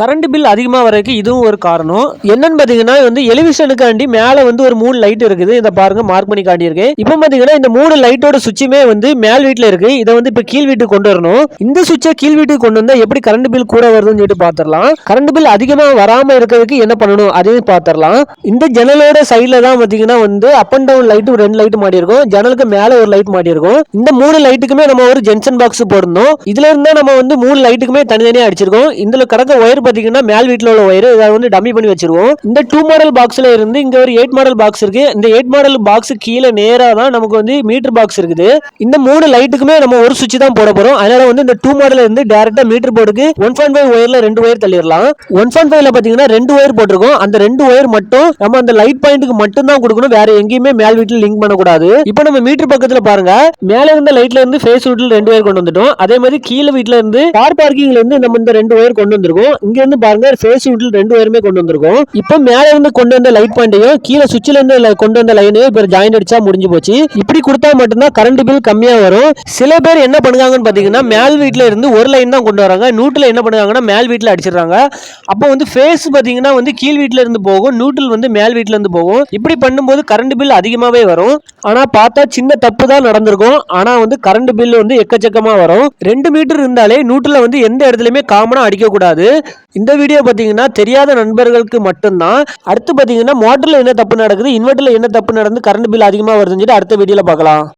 Current bill அதிகமாக வரதுக்கு இதுவும் ஒரு காரணம். என்னன்னு பார்த்தீங்கன்னா வந்து எலிவிஷனுக்காண்டி மேலே வந்து ஒரு மூணு லைட் இருக்குது. இதை பாருங்க மார்க் பண்ணி காட்டியிருக்கேன். இப்போ பார்த்தீங்கன்னா இந்த மூணு லைட்டோட சுவிட்சுமே வந்து மேல் வீட்டில் இருக்கு. இதை வந்து இப்போ கீழ் வீட்டுக்கு கொண்டு வரணும். இந்த சுவிட்சை கீழ் வீட்டுக்கு கொண்டு வந்தால் எப்படி கரண்ட் பில் கூட வருதுன்னு சொல்லிட்டு பார்த்துடலாம் கரண்ட் பில் அதிகமாக வராமல் இருக்கிறதுக்கு என்ன பண்ணணும் அதையும் பார்த்துடலாம் இந்த ஜன்னலோட சைடில் தான் பார்த்தீங்கன்னா வந்து அப் அண்ட் டவுன் லைட்டு ரெண்டு லைட் மாட்டி இருக்கும் ஜன்னலுக்கு மேலே ஒரு லைட் மாட்டி இருக்கும் இந்த மூணு லைட்டுக்குமே நம்ம ஒரு ஜென்சன் பாக்ஸ் போடணும் இதுல இருந்தா நம்ம வந்து மூணு லைட்டுக்குமே தனித்தனியாக அடிச்சிருக்கோம். இதுல கிடக்க ஒயர் பார்த்தீங்கன்னா மேல் வீட்டில் உள்ள ஒயர் இதை வந்து டம்மி பண்ணி வச்சிருவோம். இந்த டூ மாடல் பாக்ஸ்ல இருந்து இங்க ஒரு எயிட் மாடல் பாக்ஸ் இருக்கு. இந்த எயிட் மாடல் பாக்ஸ் கீழே நேரா தான் நமக்கு வந்து மீட்டர் பாக்ஸ் இருக்குது. இந்த மூணு லைட்டுக்குமே நம்ம ஒரு சுவிட்ச் தான் போட போறோம். அதனால வந்து இந்த டூ மாடல் இருந்து டேரெக்டாக மீட்டர் போர்டுக்கு ஒன் பாயிண்ட் ஃபைவ் ஒயர்ல ரெண்டு ஒயர் தள்ளிடலாம். ஒன் பாயிண்ட் ஃபைவ்ல பார்த்தீங்கன்னா ரெண்டு ஒயர் போட்டிருக்கோம். அந்த ரெண்டு ஒயர் மட்டும் நம்ம அந்த லைட் பாயிண்ட்டுக்கு மட்டும் தான் கொடுக்கணும். வேற எங்கேயுமே மேல் வீட்டில் லிங்க் பண்ணக்கூடாது. இப்போ நம்ம மீட்டர் பக்கத்தில் பாருங்க. மேலே இருந்த லைட்ல இருந்து ஃபேஸ் வீட்டில் ரெண்டு ஒயர் கொண்டு வந்துட்டோம். அதே மாதிரி கீழே வீட்ல இருந்து கார் பார்க்கிங்ல இருந்து நம்ம இந்த ரெண்டு ஒயர் கொண்டு வந்திருக்கோம். இங்க இருந்து பாருங்க ஃபேஸ் வீட்ல ரெண்டு பேருமே கொண்டு வந்திருக்கோம். இப்போ மேல இருந்து கொண்டு வந்த லைட் பாயிண்டையும் கீழே சுவிட்சில் இருந்து கொண்டு வந்த லைனையும் இப்போ ஜாயின் அடிச்சா முடிஞ்சு போச்சு. இப்படி கொடுத்தா மட்டும்தான் கரண்ட் பில் கம்மியா வரும். சில பேர் என்ன பண்ணுவாங்கன்னு பாத்தீங்கன்னா மேல் வீட்டில் இருந்து ஒரு லைன் தான் கொண்டு வராங்க. நூட்டில் என்ன பண்ணுவாங்கன்னா மேல் வீட்டில் அடிச்சிடுறாங்க. அப்போ வந்து ஃபேஸ் பாத்தீங்கன்னா வந்து கீழ் வீட்டில் இருந்து போகும் நூட்டில் வந்து மேல் வீட்டில் இருந்து போகும். இப்படி பண்ணும்போது கரண்ட் பில் அதிகமாகவே வரும். ஆனால் பார்த்தா சின்ன தப்பு தான் நடந்திருக்கும். ஆனால் வந்து கரண்ட் பில் வந்து எக்கச்சக்கமாக வரும். ரெண்டு மீட்டர் இருந்தாலே நூட்டில் வந்து எந்த இடத்துலையுமே காமனாக அடிக்கக்கூடாது. இந்த வீடியோ பார்த்தீங்கன்னா தெரியாத நண்பர்களுக்கு மட்டும்தான். அடுத்து பார்த்தீங்கன்னா மோட்டரில் என்ன தப்பு நடக்குது? இன்வெர்ட்டரில் என்ன தப்பு நடந்து கரண்ட் பில் அதிகமாக வருதுன்னு சொல்லிட்டு அடுத்த வீடியோவில் பார்க்கலாம்.